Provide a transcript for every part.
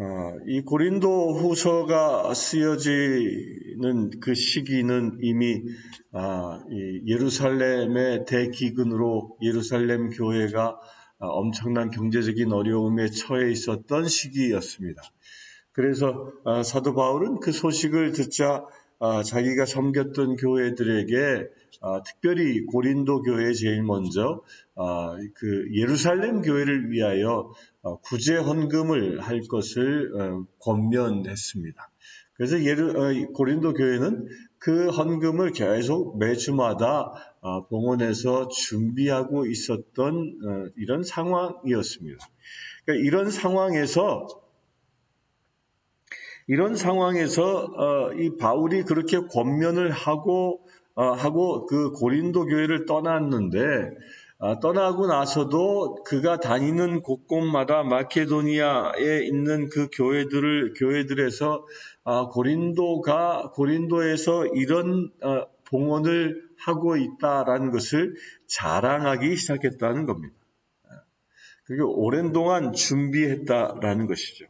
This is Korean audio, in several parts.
어, 이 고린도 후서가 쓰여지는 그 시기는 이미 아, 이 예루살렘의 대기근으로 예루살렘 교회가 아, 엄청난 경제적인 어려움에 처해 있었던 시기였습니다. 그래서 아, 사도 바울은 그 소식을 듣자 아, 자기가 섬겼던 교회들에게 아, 특별히 고린도 교회에 제일 먼저 아, 그 예루살렘 교회를 위하여 어, 구제 헌금을 할 것을 어, 권면했습니다. 그래서 예루, 어, 고린도 교회는 그 헌금을 계속 매주마다 어, 봉헌해서 준비하고 있었던 어, 이런 상황이었습니다. 그러니까 이런 상황에서 이런 상황에서 어, 이 바울이 그렇게 권면을 하고 어, 하고 그 고린도 교회를 떠났는데 어, 떠나고 나서도 그가 다니는 곳곳마다 마케도니아에 있는 그 교회들을 교회들에서 아, 고린도가 고린도에서 이런 어, 봉헌을 하고 있다라는 것을 자랑하기 시작했다는 겁니다. 그게 오랜 동안 준비했다라는 것이죠.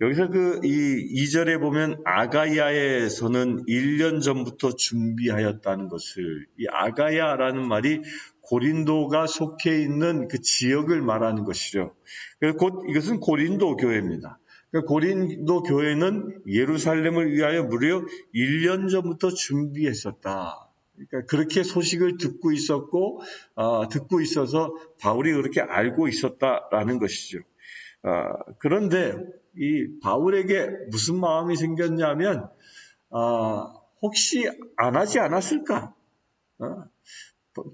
여기서 그 이 2절에 보면 아가야에서는 1년 전부터 준비하였다는 것을 이 아가야라는 말이 고린도가 속해 있는 그 지역을 말하는 것이죠. 곧 이것은 고린도 교회입니다. 그러니까 고린도 교회는 예루살렘을 위하여 무려 1년 전부터 준비했었다. 그러니까 그렇게 소식을 듣고 있었고 어, 듣고 있어서 바울이 그렇게 알고 있었다라는 것이죠. 어, 그런데 이 바울에게 무슨 마음이 생겼냐면 어, 혹시 안 하지 않았을까? 어,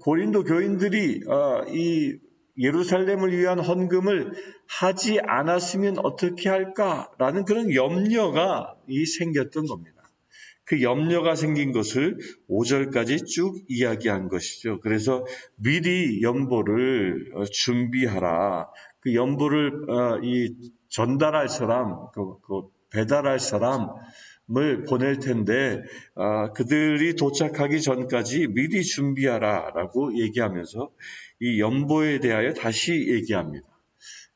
고린도 교인들이 어, 이 예루살렘을 위한 헌금을 하지 않았으면 어떻게 할까라는 그런 염려가 이 생겼던 겁니다. 그 염려가 생긴 것을 5절까지 쭉 이야기한 것이죠. 그래서 미리 연보를 어, 준비하라. 그 연보를 어, 이 전달할 사람, 그, 그 배달할 사람을 보낼 텐데 어, 그들이 도착하기 전까지 미리 준비하라라고 얘기하면서 이 연보에 대하여 다시 얘기합니다.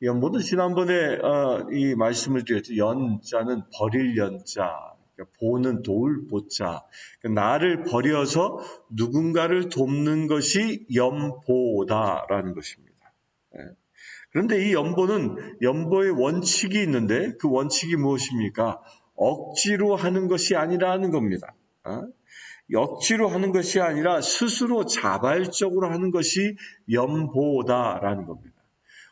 연보는 지난번에 어, 이 말씀을 드렸죠. 연자는 버릴 연자, 그러니까 보는 도울 보자. 그러니까 나를 버려서 누군가를 돕는 것이 연보다라는 것입니다. 예. 그런데 이 연보는 연보의 원칙이 있는데 그 원칙이 무엇입니까? 억지로 하는 것이 아니라는 겁니다. 어? 억지로 하는 것이 아니라 스스로 자발적으로 하는 것이 연보다라는 겁니다.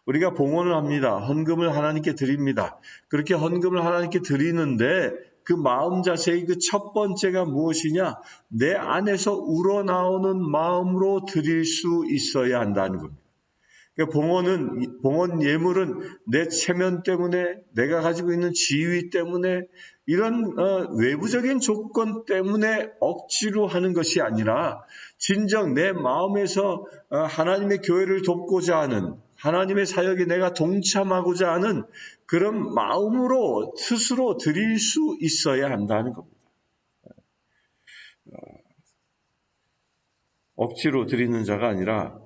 우리가 봉헌을 합니다. 헌금을 하나님께 드립니다. 그렇게 헌금을 하나님께 드리는데 그 마음 자세의 그 첫 번째가 무엇이냐? 내 안에서 우러나오는 마음으로 드릴 수 있어야 한다는 겁니다. 그러니까 봉헌은 봉헌 예물은 내 체면 때문에 내가 가지고 있는 지위 때문에 이런 어, 외부적인 조건 때문에 억지로 하는 것이 아니라 진정 내 마음에서 어, 하나님의 교회를 돕고자 하는 하나님의 사역에 내가 동참하고자 하는 그런 마음으로 스스로 드릴 수 있어야 한다는 겁니다. 어, 억지로 드리는 자가 아니라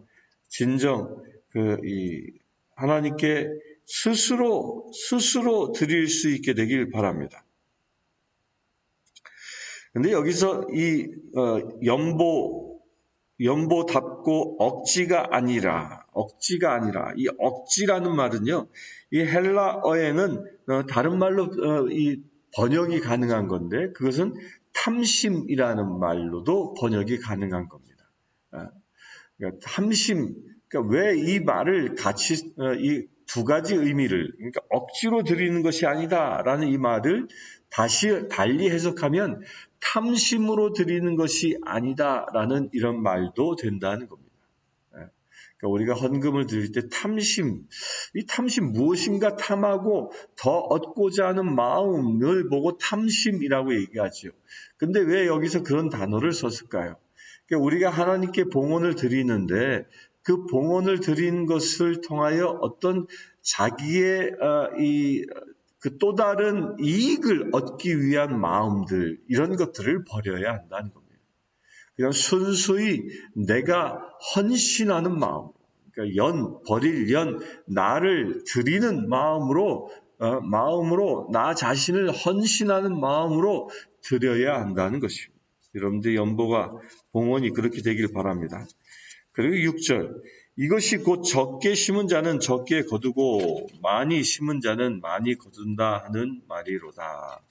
진정 그 이 하나님께 스스로 스스로 드릴 수 있게 되길 바랍니다. 근데 여기서 이 어, 연보 연보답고 억지가 아니라 억지가 아니라 이 억지라는 말은요 이 헬라어에는 어, 다른 말로 어, 이 번역이 가능한 건데 그것은 탐심이라는 말로도 번역이 가능한 겁니다. 아, 그러니까 탐심 그러니까 왜 이 말을 같이 이 두 가지 의미를 그러니까 억지로 드리는 것이 아니다라는 이 말을 다시 달리 해석하면 탐심으로 드리는 것이 아니다라는 이런 말도 된다는 겁니다. 예. 그러니까 우리가 헌금을 드릴 때 탐심, 이 탐심 무엇인가 탐하고 더 얻고자 하는 마음을 보고 탐심이라고 얘기하죠. 근데 왜 여기서 그런 단어를 썼을까요? 그러니까 우리가 하나님께 봉헌을 드리는데 그 봉헌을 드린 것을 통하여 어떤 자기의 어, 이 그 또 다른 이익을 얻기 위한 마음들, 이런 것들을 버려야 한다는 겁니다. 그냥 순수히 내가 헌신하는 마음, 그러니까 연, 버릴 연, 나를 드리는 마음으로 어, 마음으로 나 자신을 헌신하는 마음으로 드려야 한다는 것입니다. 여러분들 연보가 봉헌이 그렇게 되길 바랍니다. 그리고 6절 이것이 곧 적게 심은 자는 적게 거두고 많이 심은 자는 많이 거둔다 하는 말이로다.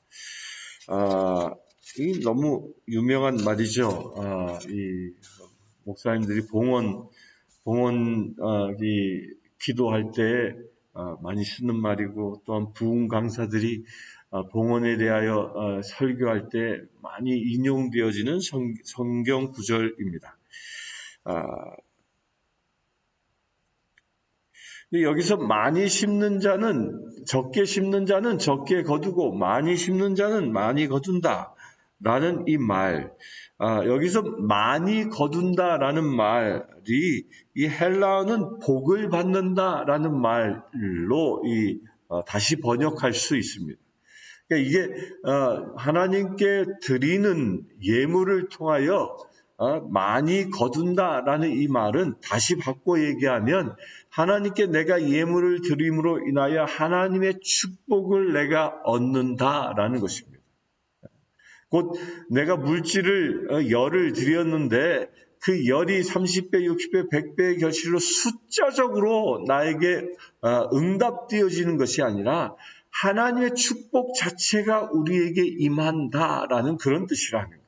아, 이 너무 유명한 말이죠. 아, 이 목사님들이 봉헌 봉헌 아, 이 기도할 때 아, 많이 쓰는 말이고 또한 부흥 강사들이 아, 봉헌에 대하여 아, 설교할 때 많이 인용되어지는 성, 성경 구절입니다. 아, 여기서 많이 심는 자는 적게 심는 자는 적게 거두고 많이 심는 자는 많이 거둔다. 라는 이 말, 아, 여기서 많이 거둔다라는 말이 이 헬라어는 복을 받는다라는 말로 이 어, 다시 번역할 수 있습니다. 그러니까 이게 어, 하나님께 드리는 예물을 통하여 어, 많이 거둔다라는 이 말은 다시 바꿔 얘기하면 하나님께 내가 예물을 드림으로 인하여 하나님의 축복을 내가 얻는다라는 것입니다. 곧 내가 물질을 어, 열을 드렸는데 그 열이 30배, 60배, 100배의 결실로 숫자적으로 나에게 어, 응답되어지는 것이 아니라 하나님의 축복 자체가 우리에게 임한다라는 그런 뜻이라는.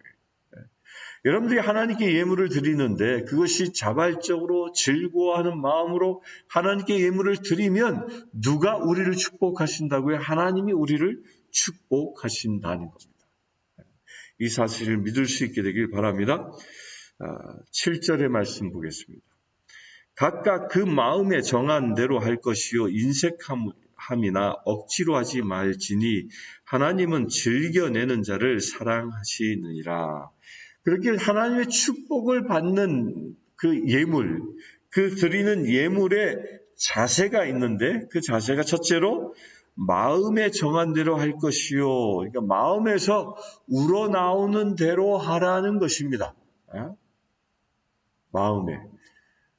여러분들이 하나님께 예물을 드리는데 그것이 자발적으로 즐거워하는 마음으로 하나님께 예물을 드리면 누가 우리를 축복하신다고요? 하나님이 우리를 축복하신다는 겁니다. 이 사실을 믿을 수 있게 되길 바랍니다. 7절의 말씀 보겠습니다. 각각 그 마음에 정한 대로 할 것이요 인색함이나 억지로 하지 말지니 하나님은 즐겨내는 자를 사랑하시느니라. 그렇게 하나님의 축복을 받는 그 예물, 그 드리는 예물의 자세가 있는데 그 자세가 첫째로 마음에 정한 대로 할 것이요. 그러니까 마음에서 우러나오는 대로 하라는 것입니다. 어? 마음에.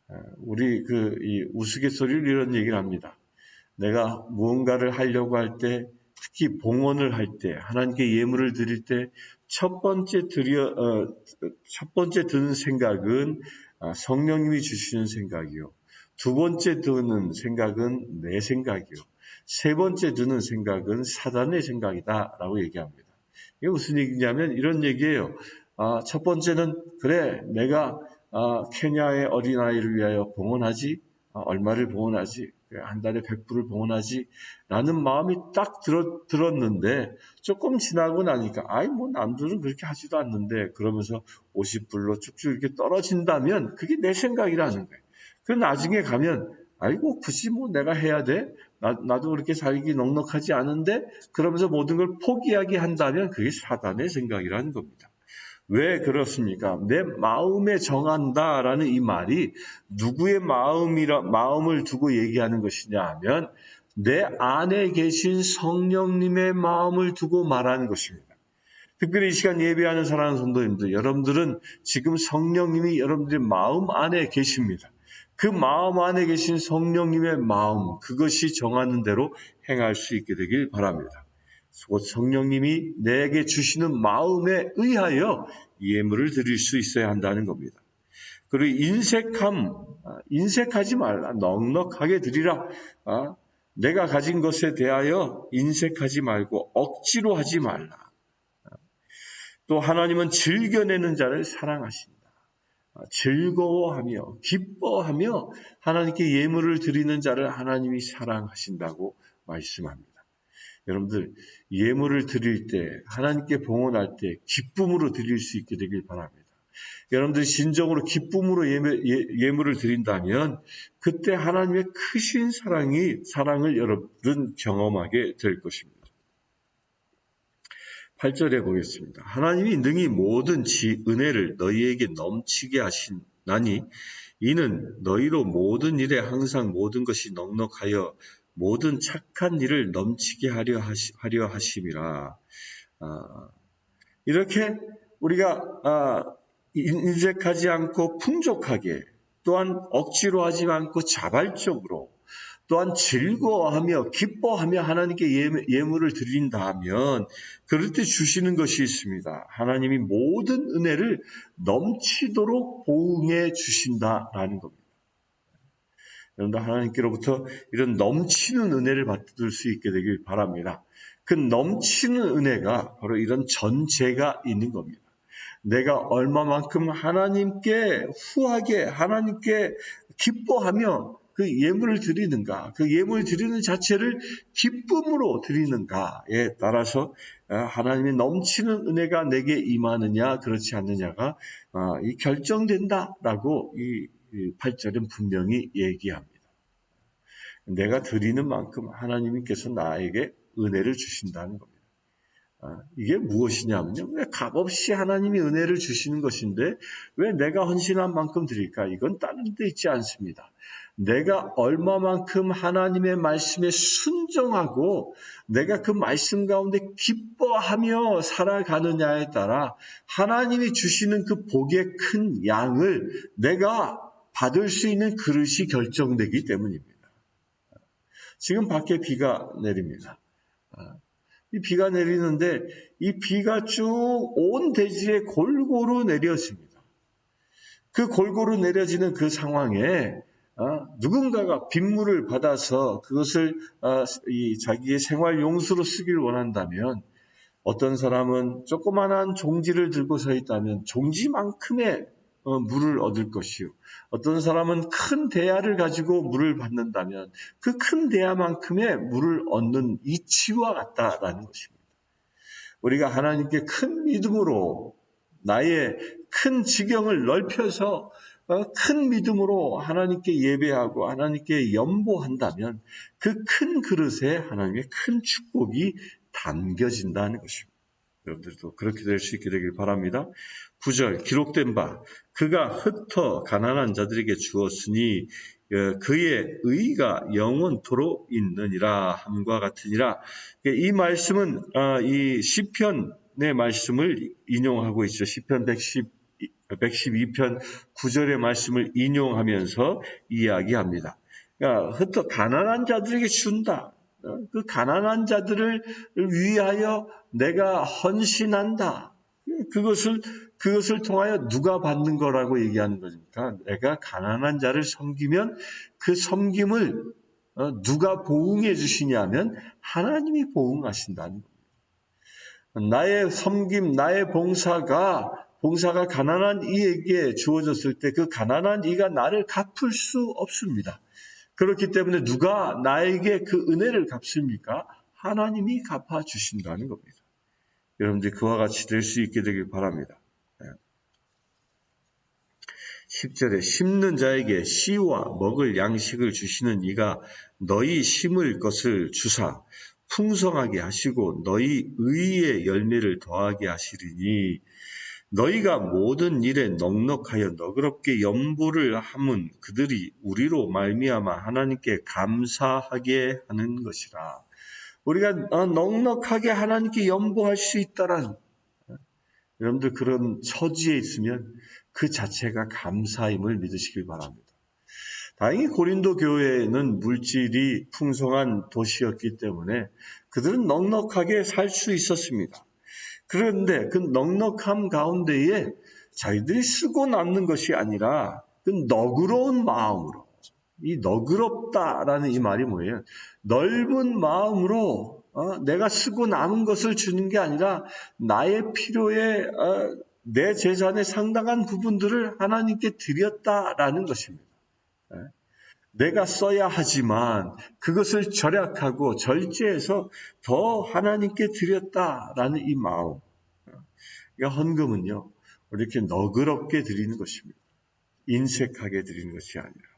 어, 우리 그이 우스갯소리를 이런 얘기를 합니다. 내가 무언가를 하려고 할 때, 특히 봉헌을 할 때, 하나님께 예물을 드릴 때, 첫 번째 드려, 어, 첫 번째 드는 생각은 아, 성령님이 주시는 생각이요. 두 번째 드는 생각은 내 생각이요. 세 번째 드는 생각은 사단의 생각이다라고 얘기합니다. 이게 무슨 얘기냐면 이런 얘기예요. 아, 첫 번째는 그래 내가 아, 케냐의 어린아이를 위하여 봉헌하지 아, 얼마를 봉헌하지 한 달에 100불을 봉헌하지 라는 마음이 딱 들었, 들었는데 조금 지나고 나니까 아이 뭐 남들은 그렇게 하지도 않는데 그러면서 50불로 쭉쭉 이렇게 떨어진다면 그게 내 생각이라는 거예요. 그 나중에 가면 아이고 굳이 뭐 내가 해야 돼? 나, 나도 그렇게 살기 넉넉하지 않은데 그러면서 모든 걸 포기하게 한다면 그게 사단의 생각이라는 겁니다. 왜 그렇습니까? 내 마음에 정한다라는 이 말이 누구의 마음이라 마음을 두고 얘기하는 것이냐 하면 내 안에 계신 성령님의 마음을 두고 말하는 것입니다. 특별히 이 시간 예배하는 사랑하는 성도님들, 여러분들은 지금 성령님이 여러분들의 마음 안에 계십니다. 그 마음 안에 계신 성령님의 마음, 그것이 정하는 대로 행할 수 있게 되길 바랍니다. 성령님이 내게 주시는 마음에 의하여 예물을 드릴 수 있어야 한다는 겁니다. 그리고 인색함, 아, 인색하지 말라. 넉넉하게 드리라. 아, 내가 가진 것에 대하여 인색하지 말고 억지로 하지 말라. 아, 또 하나님은 즐겨내는 자를 사랑하신다. 즐거워하며 기뻐하며 하나님께 예물을 드리는 자를 하나님이 사랑하신다고 말씀합니다. 여러분들 예물을 드릴 때 하나님께 봉헌할 때 기쁨으로 드릴 수 있게 되길 바랍니다. 여러분들이 진정으로 기쁨으로 예물, 예물을 드린다면 그때 하나님의 크신 사랑이 사랑을 여러분 경험하게 될 것입니다. 8절에 보겠습니다. 하나님이 능히 모든 지 은혜를 너희에게 넘치게 하신나니 이는 너희로 모든 일에 항상 모든 것이 넉넉하여 모든 착한 일을 넘치게 하려, 하시, 하려 하심이라. 아, 이렇게 우리가 아, 인색하지 않고 풍족하게 또한 억지로 하지 않고 자발적으로 또한 즐거워하며 기뻐하며 하나님께 예물- 예물을 드린다면 그럴 때 주시는 것이 있습니다. 하나님이 모든 은혜를 넘치도록 보응해 주신다라는 겁니다. 여러분들 하나님께로부터 이런 넘치는 은혜를 받을 수 있게 되길 바랍니다. 그 넘치는 은혜가 바로 이런 전제가 있는 겁니다. 내가 얼마만큼 하나님께 후하게 하나님께 기뻐하며 그 예물을 드리는가, 그 예물 드리는 자체를 기쁨으로 드리는가에 따라서 아, 하나님의 넘치는 은혜가 내게 임하느냐, 그렇지 않느냐가 아, 이 결정된다라고 이 8절은 분명히 얘기합니다. 내가 드리는 만큼 하나님께서 나에게 은혜를 주신다는 겁니다. 아, 이게 무엇이냐면요. 왜 값없이 하나님이 은혜를 주시는 것인데 왜 내가 헌신한 만큼 드릴까? 이건 다른 데 있지 않습니다. 내가 얼마만큼 하나님의 말씀에 순종하고 내가 그 말씀 가운데 기뻐하며 살아가느냐에 따라 하나님이 주시는 그 복의 큰 양을 내가 받을 수 있는 그릇이 결정되기 때문입니다. 지금 밖에 비가 내립니다. 이 비가 내리는데 이 비가 쭉 온 대지에 골고루 내려집니다. 그 골고루 내려지는 그 상황에 어, 누군가가 빗물을 받아서 그것을 어, 이 자기의 생활 용수로 쓰길 원한다면 어떤 사람은 조그만한 종지를 들고 서 있다면 종지만큼의 어, 물을 얻을 것이요. 어떤 사람은 큰 대야를 가지고 물을 받는다면 그 큰 대야만큼의 물을 얻는 이치와 같다라는 것입니다. 우리가 하나님께 큰 믿음으로 나의 큰 지경을 넓혀서 어, 큰 믿음으로 하나님께 예배하고 하나님께 연보한다면 그 큰 그릇에 하나님의 큰 축복이 담겨진다는 것입니다. 여러분들도 그렇게 될 수 있게 되길 바랍니다. 9절 기록된 바 그가 흩어 가난한 자들에게 주었으니 어, 그의 의가 영원토록 있느니라 함과 같으니라. 이 말씀은 어, 이 시편의 말씀을 인용하고 있죠. 시편 110 112편 9절의 말씀을 인용하면서 이야기합니다. 그러니까 흩어 가난한 자들에게 준다. 어, 그 가난한 자들을 위하여 내가 헌신한다. 그것을 그것을 통하여 누가 받는 거라고 얘기하는 것입니까? 내가 가난한 자를 섬기면 그 섬김을 어, 누가 보응해 주시냐면 하나님이 보응하신다는 겁니다. 나의 섬김, 나의 봉사가 봉사가 가난한 이에게 주어졌을 때 그 가난한 이가 나를 갚을 수 없습니다. 그렇기 때문에 누가 나에게 그 은혜를 갚습니까? 하나님이 갚아 주신다는 겁니다. 여러분들 그와 같이 될 수 있게 되길 바랍니다. 10절에 심는 자에게 씨와 먹을 양식을 주시는 이가 너희 심을 것을 주사 풍성하게 하시고 너희 의의 열매를 더하게 하시리니 너희가 모든 일에 넉넉하여 너그럽게 연보를 함은 그들이 우리로 말미암아 하나님께 감사하게 하는 것이라. 우리가 넉넉하게 하나님께 연보할 수 있다란 여러분들 그런 처지에 있으면 그 자체가 감사임을 믿으시길 바랍니다. 다행히 고린도 교회는 물질이 풍성한 도시였기 때문에 그들은 넉넉하게 살 수 있었습니다. 그런데 그 넉넉함 가운데에 자기들이 쓰고 남는 것이 아니라 그 너그러운 마음으로 이 너그럽다라는 이 말이 뭐예요? 넓은 마음으로 어, 내가 쓰고 남은 것을 주는 게 아니라 나의 필요에 어, 내 재산의 상당한 부분들을 하나님께 드렸다라는 것입니다. 예? 내가 써야 하지만 그것을 절약하고 절제해서 더 하나님께 드렸다라는 이 마음. 그러니까 헌금은요, 이렇게 너그럽게 드리는 것입니다. 인색하게 드리는 것이 아니라.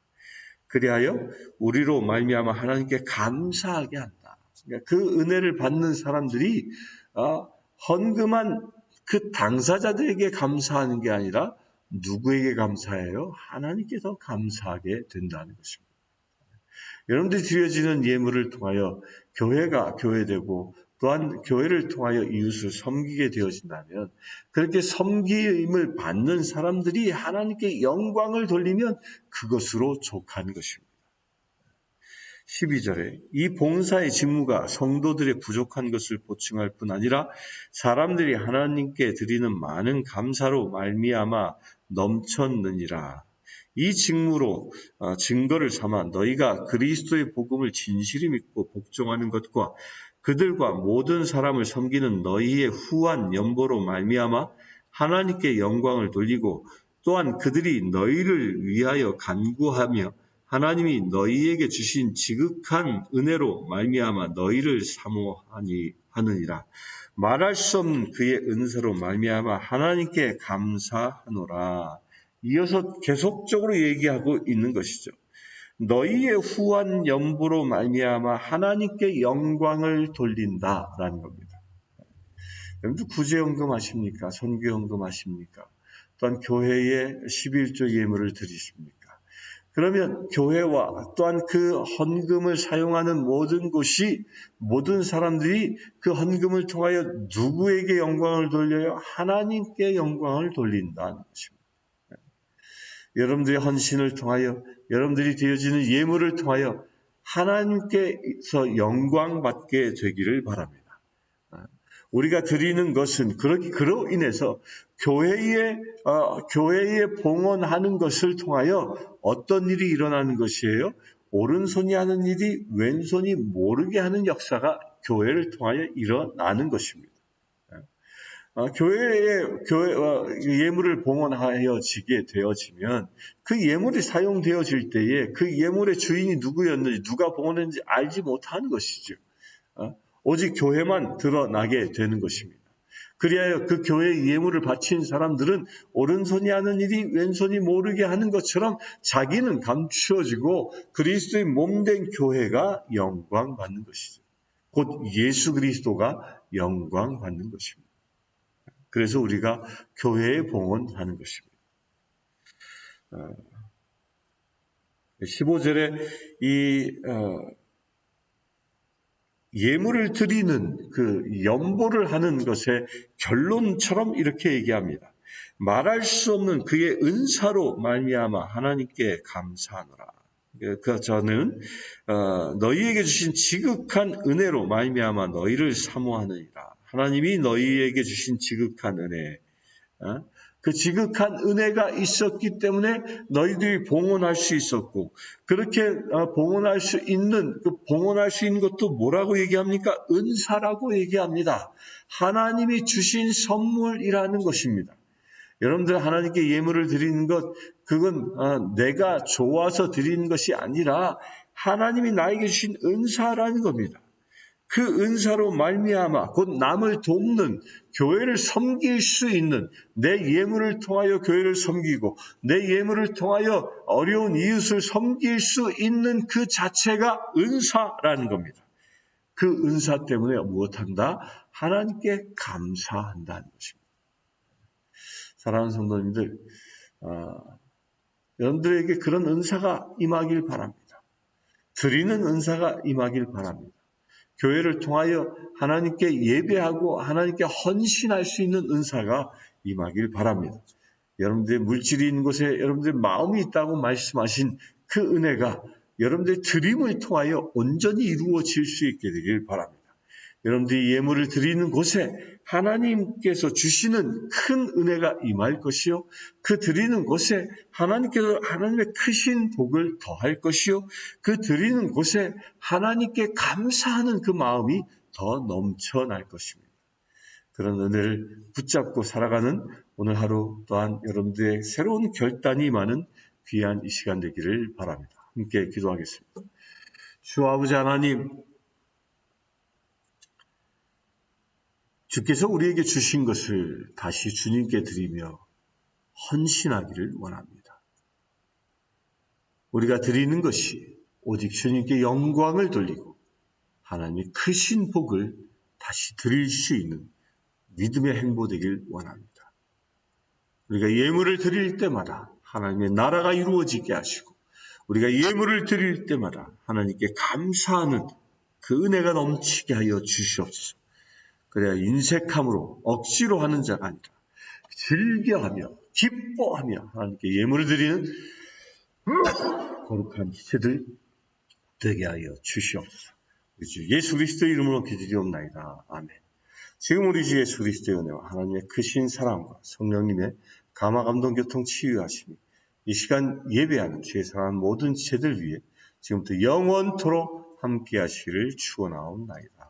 그리하여 우리로 말미암아 하나님께 감사하게 한다. 그러니까 그 은혜를 받는 사람들이 어, 헌금한 그 당사자들에게 감사하는 게 아니라 누구에게 감사해요? 하나님께 더 감사하게 된다는 것입니다. 여러분들이 드려지는 예물을 통하여 교회가 교회되고 또한 교회를 통하여 이웃을 섬기게 되어진다면 그렇게 섬김을 받는 사람들이 하나님께 영광을 돌리면 그것으로 족한 것입니다. 12절에 이 봉사의 직무가 성도들의 부족한 것을 보충할 뿐 아니라 사람들이 하나님께 드리는 많은 감사로 말미암아 넘쳤느니라. 이 직무로 어, 증거를 삼아 너희가 그리스도의 복음을 진실히 믿고 복종하는 것과 그들과 모든 사람을 섬기는 너희의 후한 연보로 말미암아 하나님께 영광을 돌리고 또한 그들이 너희를 위하여 간구하며 하나님이 너희에게 주신 지극한 은혜로 말미암아 너희를 사모하니 하느니라 말할 수 없는 그의 은사로 말미암아 하나님께 감사하노라 이어서 계속적으로 얘기하고 있는 것이죠. 너희의 후한 연부로 말미암아 하나님께 영광을 돌린다라는 겁니다. 여러분들 구제연금 하십니까? 선교연금 하십니까? 또한 교회에 11조 예물을 드리십니까? 그러면 교회와 또한 그 헌금을 사용하는 모든 곳이 모든 사람들이 그 헌금을 통하여 누구에게 영광을 돌려요? 하나님께 영광을 돌린다는 것입니다. 여러분들의 헌신을 통하여 여러분들이 되어지는 예물을 통하여 하나님께서 영광 받게 되기를 바랍니다. 우리가 드리는 것은 그렇게 그로 인해서 교회에 어, 교회에 봉헌하는 것을 통하여 어떤 일이 일어나는 것이에요? 오른손이 하는 일이 왼손이 모르게 하는 역사가 교회를 통하여 일어나는 것입니다. 어, 교회에 교회 어, 예물을 봉헌하여 지게 되어지면 그 예물이 사용되어질 때에 그 예물의 주인이 누구였는지 누가 봉헌했는지 알지 못하는 것이죠. 어, 오직 교회만 드러나게 되는 것입니다. 그리하여 그 교회에 예물을 바친 사람들은 오른손이 하는 일이 왼손이 모르게 하는 것처럼 자기는 감추어지고 그리스도의 몸된 교회가 영광 받는 것이죠. 곧 예수 그리스도가 영광 받는 것입니다. 그래서 우리가 교회에 봉헌하는 것입니다. 15절에 어, 이 어, 예물을 드리는 그 연보를 하는 것의 결론처럼 이렇게 얘기합니다. 말할 수 없는 그의 은사로 말미암아 하나님께 감사하노라. 그 저는 어, 너희에게 주신 지극한 은혜로 말미암아 너희를 사모하느니라. 하나님이 너희에게 주신 지극한 은혜, 어? 그 지극한 은혜가 있었기 때문에 너희들이 봉헌할 수 있었고 그렇게 어, 봉헌할 수 있는 그 봉헌할 수 있는 것도 뭐라고 얘기합니까? 은사라고 얘기합니다. 하나님이 주신 선물이라는 것입니다. 여러분들 하나님께 예물을 드리는 것 그건 어, 내가 좋아서 드리는 것이 아니라 하나님이 나에게 주신 은사라는 겁니다. 그 은사로 말미암아 곧 남을 돕는 교회를 섬길 수 있는 내 예물을 통하여 교회를 섬기고 내 예물을 통하여 어려운 이웃을 섬길 수 있는 그 자체가 은사라는 겁니다. 그 은사 때문에 무엇한다? 하나님께 감사한다는 것입니다. 사랑하는 성도님들, 어, 여러분들에게 그런 은사가 임하길 바랍니다. 드리는 은사가 임하길 바랍니다. 교회를 통하여 하나님께 예배하고 하나님께 헌신할 수 있는 은사가 임하길 바랍니다. 여러분들의 물질이 있는 곳에 여러분들의 마음이 있다고 말씀하신 그 은혜가 여러분들의 드림을 통하여 온전히 이루어질 수 있게 되길 바랍니다. 여러분들이 예물을 드리는 곳에 하나님께서 주시는 큰 은혜가 임할 것이요. 그 드리는 곳에 하나님께서 하나님의 크신 복을 더할 것이요. 그 드리는 곳에 하나님께 감사하는 그 마음이 더 넘쳐날 것입니다. 그런 은혜를 붙잡고 살아가는 오늘 하루 또한 여러분들의 새로운 결단이 많은 귀한 이 시간 되기를 바랍니다. 함께 기도하겠습니다. 주 아버지 하나님, 주께서 우리에게 주신 것을 다시 주님께 드리며 헌신하기를 원합니다. 우리가 드리는 것이 오직 주님께 영광을 돌리고 하나님의 크신 복을 다시 드릴 수 있는 믿음의 행보 되길 원합니다. 우리가 예물을 드릴 때마다 하나님의 나라가 이루어지게 하시고 우리가 예물을 드릴 때마다 하나님께 감사하는 그 은혜가 넘치게 하여 주시옵소서. 그래야 인색함으로 억지로 하는 자가 아니라 즐겨하며 기뻐하며 하나님께 예물을 드리는 거룩한 지체들 되게 하여 주시옵소서. 예수 그리스도의 이름으로 기도드리옵나이다. 아멘. 지금 우리 주 예수 그리스도의 은혜와 하나님의 크신 사랑과 성령님의 감화 감동 교통 치유하심이 이 시간 예배하는 주의 사랑하는 모든 지체들 위해 지금부터 영원토록 함께 하시기를 축원하옵나이다.